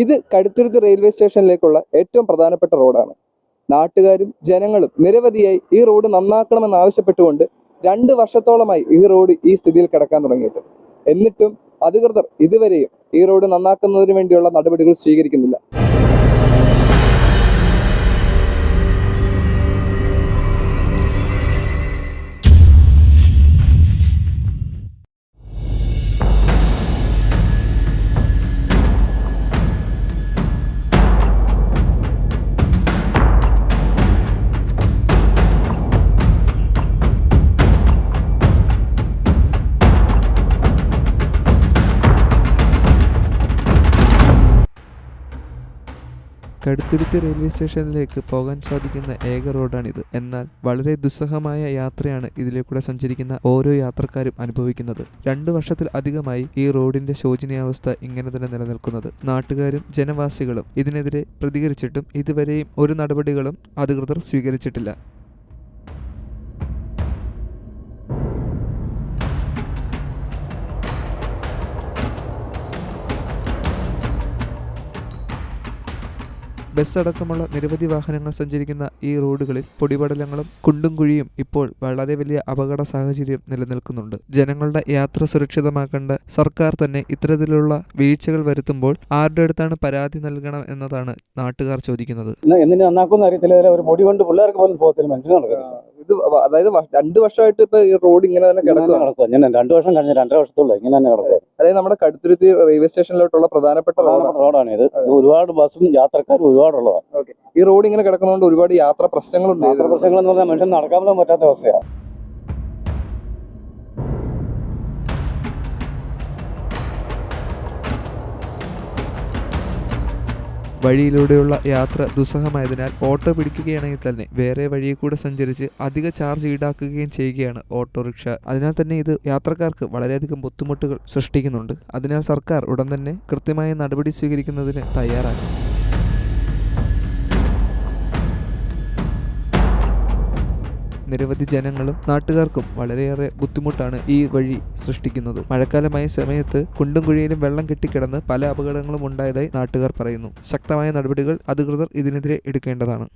ഇത് കടുത്തുരുത്ത് റെയിൽവേ സ്റ്റേഷനിലേക്കുള്ള ഏറ്റവും പ്രധാനപ്പെട്ട റോഡാണ്. നാട്ടുകാരും ജനങ്ങളും നിരവധിയായി ഈ റോഡ് നന്നാക്കണമെന്ന് ആവശ്യപ്പെട്ടുകൊണ്ട് രണ്ട് വർഷത്തോളമായി ഈ റോഡ് ഈ സ്ഥിതിയിൽ കിടക്കാൻ തുടങ്ങിയിട്ട്. എന്നിട്ടും അധികൃതർ ഇതുവരെയും ഈ റോഡ് നന്നാക്കുന്നതിന് വേണ്ടിയുള്ള നടപടികൾ സ്വീകരിക്കുന്നില്ല. കടുത്തുരുത്തി റെയിൽവേ സ്റ്റേഷനിലേക്ക് പോകാൻ സാധിക്കുന്ന ഏക റോഡാണിത്. എന്നാൽ വളരെ ദുസ്സഹമായ യാത്രയാണ് ഇതിലേക്കൂടെ സഞ്ചരിക്കുന്ന ഓരോ യാത്രക്കാരും അനുഭവിക്കുന്നത്. രണ്ടു വർഷത്തിൽ അധികമായി ഈ റോഡിന്റെ ശോചനീയാവസ്ഥ ഇങ്ങനെ തന്നെ നിലനിൽക്കുന്നത്. നാട്ടുകാരും ജനവാസികളും ഇതിനെതിരെ പ്രതികരിച്ചിട്ടും ഇതുവരെയും ഒരു നടപടികളും അധികൃതർ സ്വീകരിച്ചിട്ടില്ല. ബസ് അടക്കമുള്ള നിരവധി വാഹനങ്ങൾ സഞ്ചരിക്കുന്ന ഈ റോഡുകളിൽ പൊടിപടലങ്ങളും കുണ്ടും കുഴിയും ഇപ്പോൾ വളരെ വലിയ അപകട സാഹചര്യം നിലനിൽക്കുന്നുണ്ട്. ജനങ്ങളുടെ യാത്ര സുരക്ഷിതമാക്കേണ്ട സർക്കാർ തന്നെ ഇത്തരത്തിലുള്ള വീഴ്ചകൾ വരുത്തുമ്പോൾ ആരുടെ അടുത്താണ് പരാതി നൽകണം എന്നതാണ് നാട്ടുകാർ ചോദിക്കുന്നത്. എന്തിനു അറിയത്തില്ല ഒരു പൊടി കൊണ്ട് പിള്ളേർക്ക് പോലും പോകത്തില്ല നടക്കത്തില്ല. ഇത് അതായത് രണ്ടു വർഷമായിട്ട് ഇപ്പൊ ഈ റോഡ് ഇങ്ങനെ തന്നെ ഇങ്ങനെ ഞാൻ രണ്ടു വർഷം കഴിഞ്ഞ രണ്ടര വർഷത്തുള്ള ഇങ്ങനെ തന്നെ കിടക്കും അതായത് നമ്മുടെ കടുത്തുരുത്തി റെയിൽവേ സ്റ്റേഷനിലോട്ടുള്ള പ്രധാനപ്പെട്ട റോഡാണ് ഇത്. ഒരുപാട് ബസ്സും യാത്രക്കാരും ഒരുപാടുള്ളതാണ് ഈ റോഡ് ഇങ്ങനെ കിടക്കുന്നതുകൊണ്ട് ഒരുപാട് യാത്രാ പ്രശ്നങ്ങളുണ്ട്. പ്രശ്നങ്ങൾ എന്ന് പറഞ്ഞാൽ മനുഷ്യൻ നടക്കാൻ പറ്റാത്ത അവസ്ഥയാണ് വഴിയിലൂടെയുള്ള യാത്ര ദുസ്സഹമായതിനാൽ ഓട്ടോ പിടിക്കുകയാണെങ്കിൽ തന്നെ വേറെ വഴിയിൽ കൂടെ സഞ്ചരിച്ച് അധിക ചാർജ് ഈടാക്കുകയും ചെയ്യുകയാണ് ഓട്ടോറിക്ഷ. അതിനാൽ തന്നെ ഇത് യാത്രക്കാർക്ക് വളരെയധികം ബുദ്ധിമുട്ടുകൾ സൃഷ്ടിക്കുന്നുണ്ട്. അതിനാൽ സർക്കാർ ഉടൻ തന്നെ കൃത്യമായ നടപടി സ്വീകരിക്കുന്നതിന് തയ്യാറാകും നിരവധി ജനങ്ങളും നാട്ടുകാർക്കും വളരെയേറെ ബുദ്ധിമുട്ടാണ് ഈ വഴി സൃഷ്ടിക്കുന്നത്. മഴക്കാലമായ സമയത്ത് കുണ്ടും കുഴിയിലും വെള്ളം കെട്ടിക്കിടന്ന് പല അപകടങ്ങളും ഉണ്ടായതായി നാട്ടുകാർ പറയുന്നു. ശക്തമായ നടപടികൾ അധികൃതർ ഇതിനെതിരെ എടുക്കേണ്ടതാണ്.